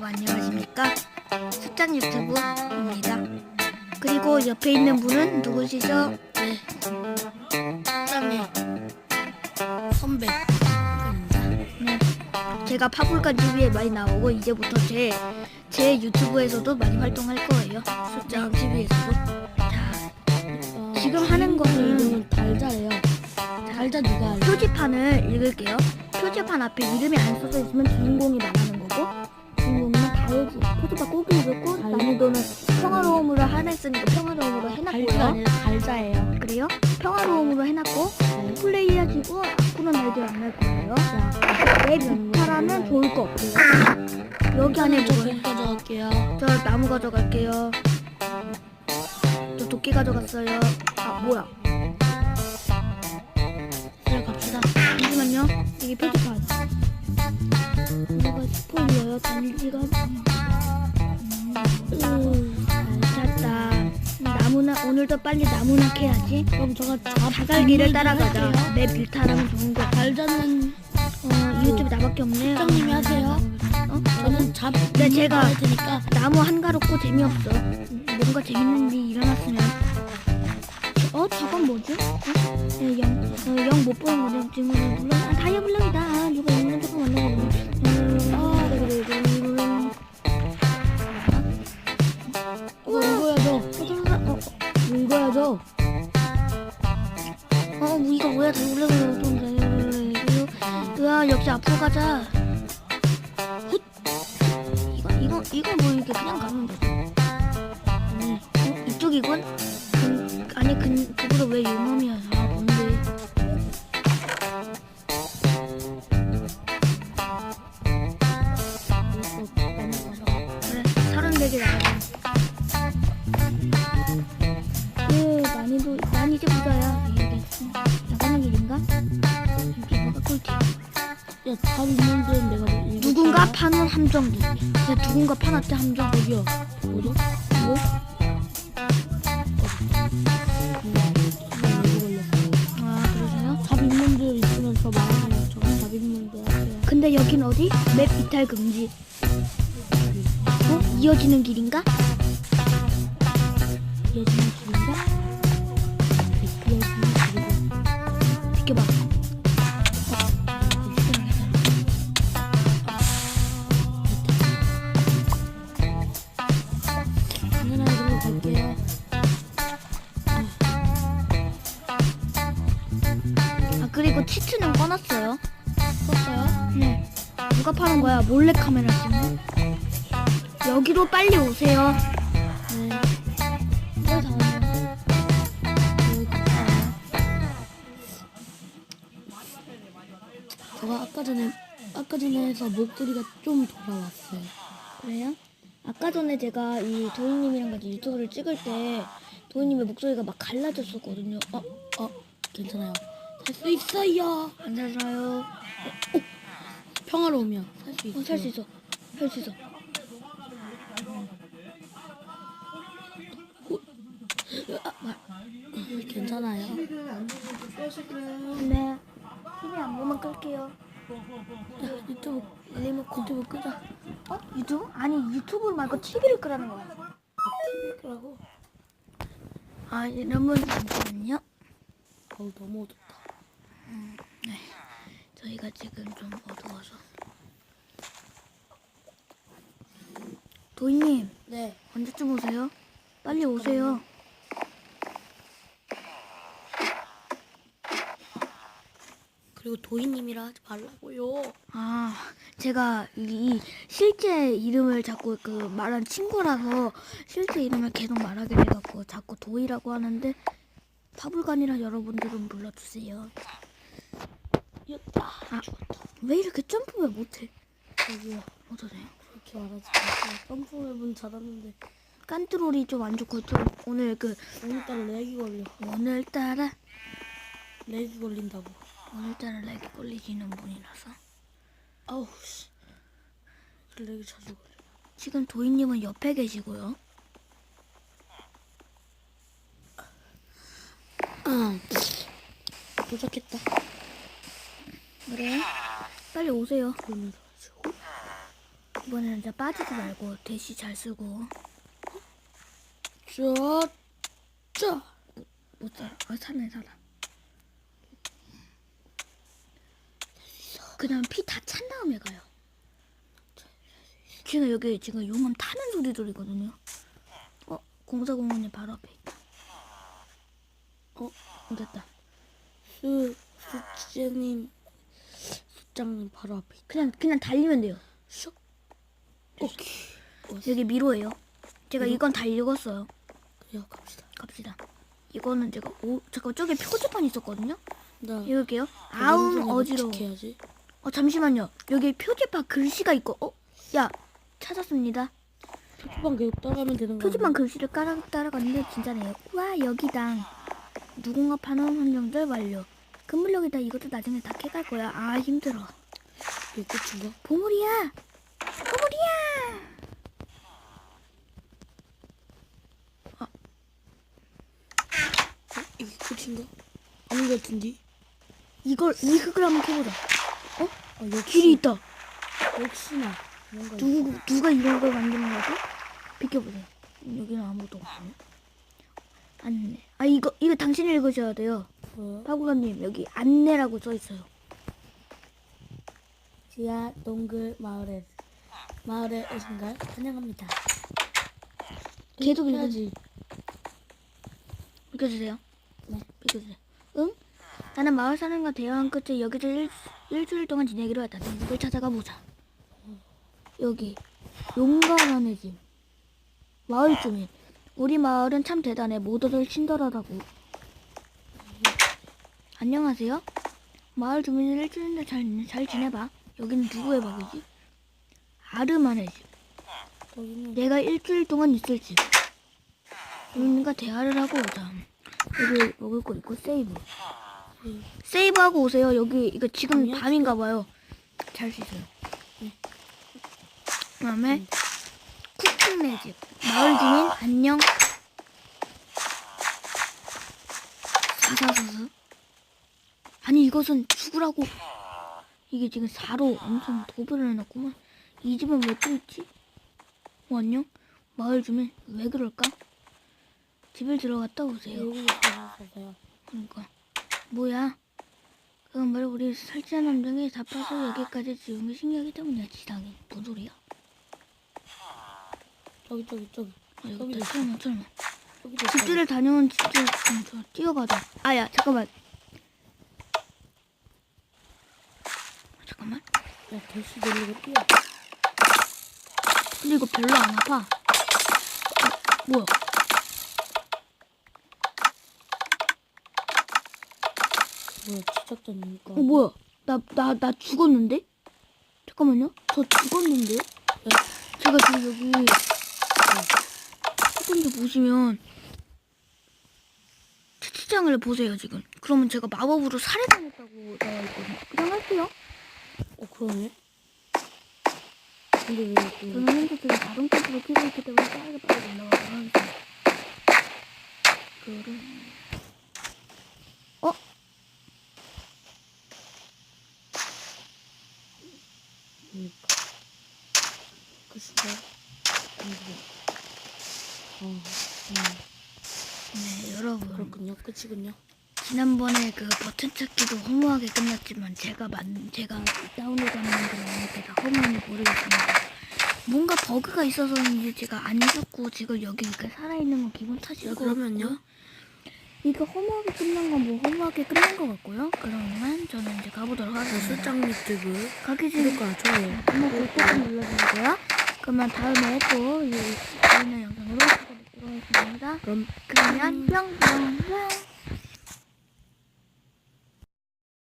여러분 안녕하십니까? 숫장 유튜브입니다. 그리고 옆에 있는 분은 누구시죠? 네. 짱의 선배. 네. 제가 파불간 TV에 많이 나오고 이제부터 제, 제 유튜브에서도 많이 활동할 거예요. 숫장 TV에서도. 자, 어, 지금 하는 거는 달자예요. 달자 누가 알죠? 표지판을 읽을게요. 표지판 앞에 이름이 안 써져 있으면 주인공이 말하는 거고 다 알지. 표지판 꼭 난이도는 평화로움으로 하나 했으니까 평화로움으로 해놨고요. 아니라 달자예요. 그래요? 평화로움으로 해놨고 네. 플레이하시고 앞으로는 날들 안날 거예요. 내 비타라면 좋을 거 없고요. 여기 안에 저 뭐가 공 가져갈게요. 저 나무 가져갈게요. 저 도끼 가져갔어요. 아 뭐야? 들어갑시다. 잠시만요. 이게 표지판. 단지가 음, 잘 찼다. 나무나 오늘도 빨리 나무나 캐야지. 그럼 잡 사갈기를 따라가자. 내 빌타라면 좋은 거. 달자는 어, 이 유튜브 나밖에 없네. 국장님이 하세요. 어? 저는 잡. 네, 제가- 할 테니까. 나무 한가롭고 재미없어. 뭔가 재밌는 일이 일어났으면. 어, 저건 뭐지? 어? 네, 영, 어, 영못 보는 거네. 지금 물론 아, 다이아블럭이다. 누가 있는 조금 만나고. 이거, 뭐 이렇게 그냥 가면 돼. 아니, 어, 이쪽이군? 그, 아니, 그, 그보다 왜 유놈이야? 아, 뭔데? 그래, 서른 네개 나가자. 예, 난이도, 난 이제 부자야. 이게 나가는 길인가? 이게 뭐가 꿀팁. 야, 잡 있는 데는 내가 누군가. 파는 함정기. 내 누군가 파놨대 함정. 여기요. 뭐죠? 뭐? 아, 그러세요? 잡 있는 데 있으면 저 말하세요. 저잡 있는 데 하세요. 근데 여긴 어디? 맵 이탈 금지. 어? 이어지는 길인가? 이어지는 길인가? 네, 이어지는 길이고. 비켜봐. 누가 파는 거야? 몰래 카메라 찍는? 여기로 빨리 오세요. 네. 왜 다음에? 제가 아까 전에 아까 전에 해서 목소리가 좀 돌아왔어요. 그래요? 아까 전에 제가 이 도희님이랑 같이 유튜브를 찍을 때 도희님의 목소리가 막 갈라졌었거든요. 어? 어, 괜찮아요. 살수 있어요. 안 살아요. 평화로우면 살 수 있어요. 어, 살 수 있어. 살 수 있어. 괜찮아요. 네. TV 안 보면 끌게요. 야, 유튜브 리모컨. 유튜브 끄자. 어? 유튜브? 아니 유튜브 말고 TV를 끄라는 거야. 끄라고. 아 여러분 잠시만요. 어우 너무 어둡다. 저희가 지금 좀 어두워서. 도희님 네. 언제쯤 오세요? 빨리 오세요. 그리고 도희님이라 하지 말라고요. 아 제가 이, 이 실제 이름을 자꾸 그 말한 친구라서 실제 이름을 계속 말하게 돼갖고 자꾸 도희라고 하는데 파불간이라 여러분들은 불러주세요. 였다. 아, 왜 이렇게 점프를 못해? 저기요. 어떠세요? 그렇게 말하지 마세요. 점프맵은 잘하는데 깐트롤이 좀 안 좋고 좀 오늘 그 오늘따라 렉이 걸려. 오늘따라 렉이 걸린다고. 오늘따라 렉이 걸리시는 분이라서 아우 씨. 렉이 자주 걸려. 지금 도희님은 옆에 계시고요. 도착했다. 그래? 빨리 오세요. 이번에는 이제 빠지지 말고 대시 잘 쓰고 자, 자. 못 살아. 아 살네 살아. 그다음 피다 찬 다음에 가요. 지금 여기 지금 용암 타는 소리 들리거든요. 어 공사공원이 바로 앞에 있다. 어 됐다. 수, 수재님, 수장님 바로 앞에 있다. 그냥 그냥 달리면 돼요. 슉. 오케이. 여기 미로예요. 제가 미로? 이건 다 읽었어요. 그래요, 갑시다. 갑시다. 이거는 제가 오 잠깐 저기 표지판 있었거든요. 나 읽을게요. 아웅 어지러워. 해야지. 어 잠시만요. 여기 표지판 글씨가 있고 어? 야 찾았습니다. 표지판 계속 따라가면 되는 거 표지판 글씨를 따라, 따라갔는데 진짜네요. 와 여기당 누군가 파는 환경들 완료. 금블럭이다 이것도 나중에 다 캐갈 거야. 아 힘들어. 이게 끝인가? 보물이야. 보물이야. 어? 이게 끝인가? 아닌 것 같은데? 이걸 이 흙을 한번 캐보자. 아, 역시. 길이 있다. 역시나. 뭔가 누구 누가 이런 걸 만드는 거지? 비켜보세요. 여기는 아무도 없네. 안내. 아 이거 이거 당신이 읽으셔야 돼요. 있어. 파구라님 여기 안내라고 써 있어요. 지하 동굴 마을에 마을에 오신 걸 환영합니다. 계속 해야지. 읽어주세요. 네. 읽어주세요. 응? 나는 마을 사람과 대화한 끝에 여기를 일, 일주일 동안 지내기로 했다. 누굴 찾아가 보자. 여기 용감한 집. 마을 주민. 우리 마을은 참 대단해. 모두들 친절하다고. 안녕하세요. 마을 주민을 일주일 잘, 잘 지내봐. 여기는 누구의 방이지? 아르만의 집. 내가 일주일 동안 있을 집. 주민과 대화를 하고 오자. 여기 먹을 거 있고 세이브. 세이브하고 오세요. 여기 이거 지금 아니요. 밤인가 봐요. 잘수 있어요. 네. 그다음에 쿠킹네 집. 마을 주민 안녕. 사사사사. 아니 이것은 죽으라고. 이게 지금 4로 엄청 도배를 해놨구만. 이 집은 왜 또 있지? 어, 안녕? 마을 주민 왜 그럴까? 집을 들어갔다 오세요. 그러니까 뭐야? 그건 바로 우리 설치한 함정이 잡아서 여기까지 지은 게 신기하기 때문이야 지상이 뭔 소리야? 저기 저기 저기 아, 있다 있어. 설마 설마. 집들을 다녀온 집들 좀 저, 뛰어가자 아야 잠깐만 잠깐만 야 대시 내리고 뛰어. 근데 이거 별로 안 아파 어, 뭐야 뭐야 지적자니까. 어 뭐야 나 나 나 죽었는데? 잠깐만요 저 죽었는데요? 제가 지금 여기 조금 더 보시면 채팅창을 보세요 지금 그러면 제가 마법으로 살해당했다고 나와 있거든요 그냥 할게요 어 그러네. 근데 왜 또? 저는 핸드폰에 자동차로 켜고 있기 때문에 빠르게 빠르게 올라가도록 하겠습니다 그거를 어? 그러니까. 끝인가? 아니고. 어, 음, 네 여러분 그렇군요. 끝이군요. 지난번에 그 버튼 찾기도 허무하게 끝났지만 제가 만 제가 다운로드하는 분들은 이렇게 다 허무한지 모르겠습니다. 뭔가 버그가 있어서인지 제가 안 죽고 지금 여기 이렇게 살아있는 건 기분 탓이고 그러면요? 이거 허무하게 끝난 건 뭐 허무하게 끝난 것 같고요. 그러면 저는 이제 가보도록 하겠습니다. 술장 유튜브 가기 전에 구독과 좋아요. 한번 꾹꾹 눌러주시고요. 그러면 다음에 또 이, 재밌는 영상으로 찾아뵙도록 하겠습니다. 그럼 그러면 뿅뿅뿅